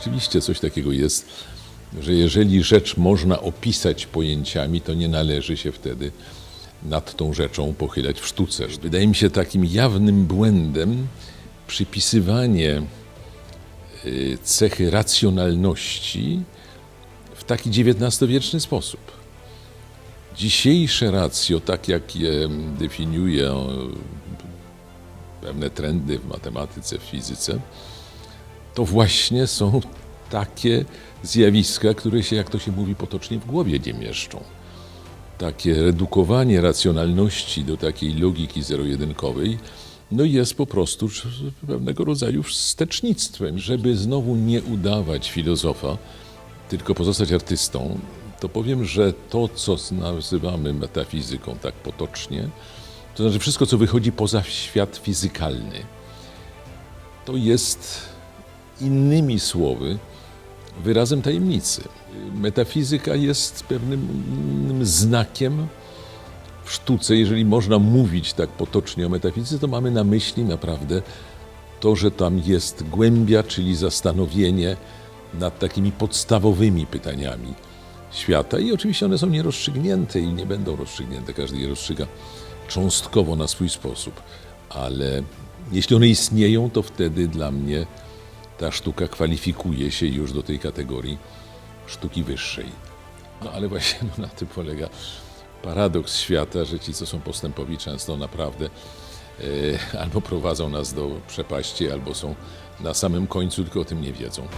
rzeczywiście coś takiego jest, że jeżeli rzecz można opisać pojęciami, to nie należy się wtedy nad tą rzeczą pochylać w sztuce. Wydaje mi się takim jawnym błędem przypisywanie y, cechy racjonalności w taki XIX-wieczny sposób. Dzisiejsze racjo, tak jak je definiuje pewne trendy w matematyce, w fizyce, to właśnie są takie zjawiska, które się, jak to się mówi potocznie, w głowie nie mieszczą. Takie redukowanie racjonalności do takiej logiki zero-jedynkowej no jest po prostu pewnego rodzaju wstecznictwem. Żeby znowu nie udawać filozofa, tylko pozostać artystą, to powiem, że to, co nazywamy metafizyką tak potocznie, to znaczy wszystko, co wychodzi poza świat fizykalny, to jest innymi słowy wyrazem tajemnicy. Metafizyka jest pewnym znakiem w sztuce. Jeżeli można mówić tak potocznie o metafizyce, to mamy na myśli naprawdę to, że tam jest głębia, czyli zastanowienie nad takimi podstawowymi pytaniami świata. I oczywiście one są nierozstrzygnięte i nie będą rozstrzygnięte. Każdy je rozstrzyga cząstkowo na swój sposób. Ale jeśli one istnieją, to wtedy dla mnie ta sztuka kwalifikuje się już do tej kategorii sztuki wyższej. No ale właśnie no, na tym polega paradoks świata, że ci, co są postępowi, często naprawdę e, albo prowadzą nas do przepaści, albo są na samym końcu, tylko o tym nie wiedzą.